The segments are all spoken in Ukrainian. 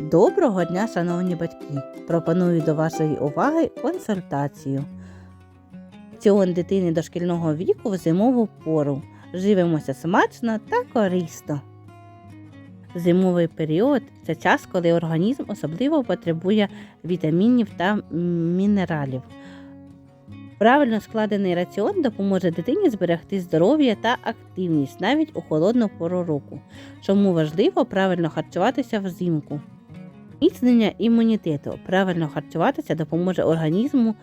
Доброго дня, шановні батьки! Пропоную до вашої уваги консультацію. Раціон дитини дошкільного віку в зимову пору. Живемося смачно та корисно. Зимовий період це час, коли організм особливо потребує вітамінів та мінералів. Правильно складений раціон допоможе дитині зберегти здоров'я та активність навіть у холодну пору року. Чому важливо правильно харчуватися взимку? Міцнення імунітету. Правильно харчуватися допоможе організму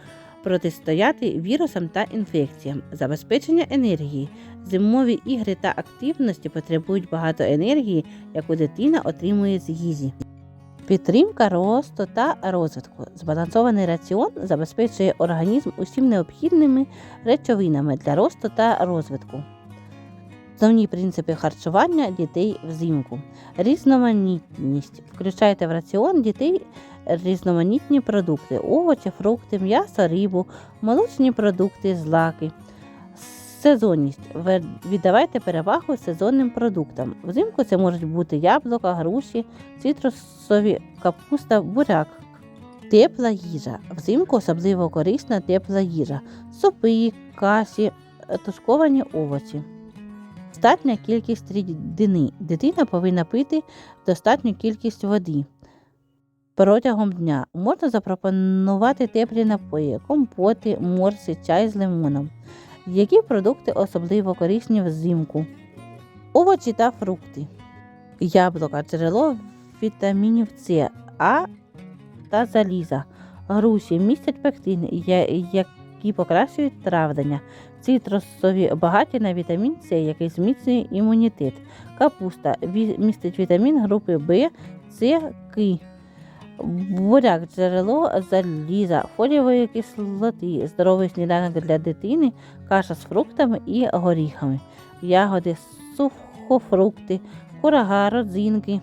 протистояти вірусам та інфекціям, забезпечення енергії. Зимові ігри та активності потребують багато енергії, яку дитина отримує з їжі. Підтримка росту та розвитку. Збалансований раціон забезпечує організм усім необхідними речовинами для росту та розвитку. Основні принципи харчування дітей взимку. Різноманітність. Включайте в раціон дітей різноманітні продукти: овочі, фрукти, м'ясо, рибу, молочні продукти, злаки. Сезонність. Віддавайте перевагу сезонним продуктам. Взимку це можуть бути яблука, груші, цитрусові, капуста, буряк. Тепла їжа. Взимку особливо корисна тепла їжа. Супи, каші, тушковані овочі. Достатня кількість рідини. Дитина повинна пити достатню кількість води. Протягом дня можна запропонувати теплі напої, компоти, морси, чай з лимоном. Які продукти особливо корисні взимку? Овочі та фрукти. Яблука джерело вітамінів С, А та заліза. Груші містять пектини, я- які покращують травлення. Цитрусові багаті на вітамін С, який зміцнює імунітет. Капуста містить вітамін групи В, С, К. Буряк джерело заліза, фолієвої кислоти, здоровий сніданок для дитини, каша з фруктами і горіхами, ягоди, сухофрукти, курага, родзинки.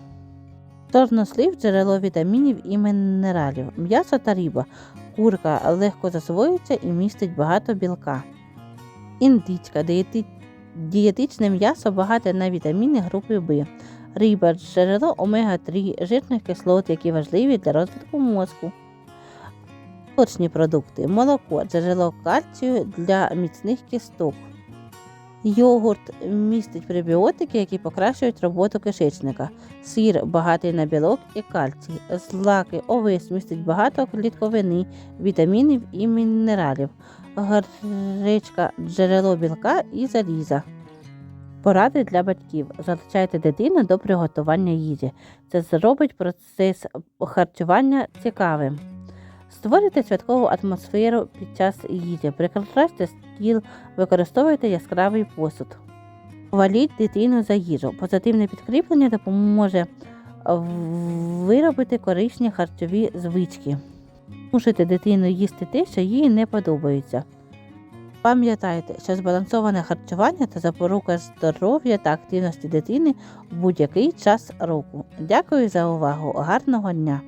Чорнослив джерело вітамінів і мінералів, м'ясо та риба, курка легко засвоюється і містить багато білка. Індичка дієти- дієтичне м'ясо багате на вітаміни групи В. Риба джерело омега-3 жирних кислот, які важливі для розвитку мозку. Точні продукти. Молоко джерело кальцію для міцних кісток. Йогурт містить пребіотики, які покращують роботу кишечника. Сир багатий на білок і кальцій. Злаки, овес містить багато клітковини, вітамінів і мінералів. Гречка джерело білка і заліза. Поради для батьків. Залучайте дитину до приготування їжі. Це зробить процес харчування цікавим. Створюйте святкову атмосферу під час їжі. Прикрашайте стіл, використовуйте яскравий посуд. Хваліть дитину за їжу. Позитивне підкріплення допоможе виробити корисні харчові звички. Мусите дитину їсти те, що їй не подобається. Пам'ятайте, що збалансоване харчування та запорука здоров'я та активності дитини в будь-який час року. Дякую за увагу. Гарного дня!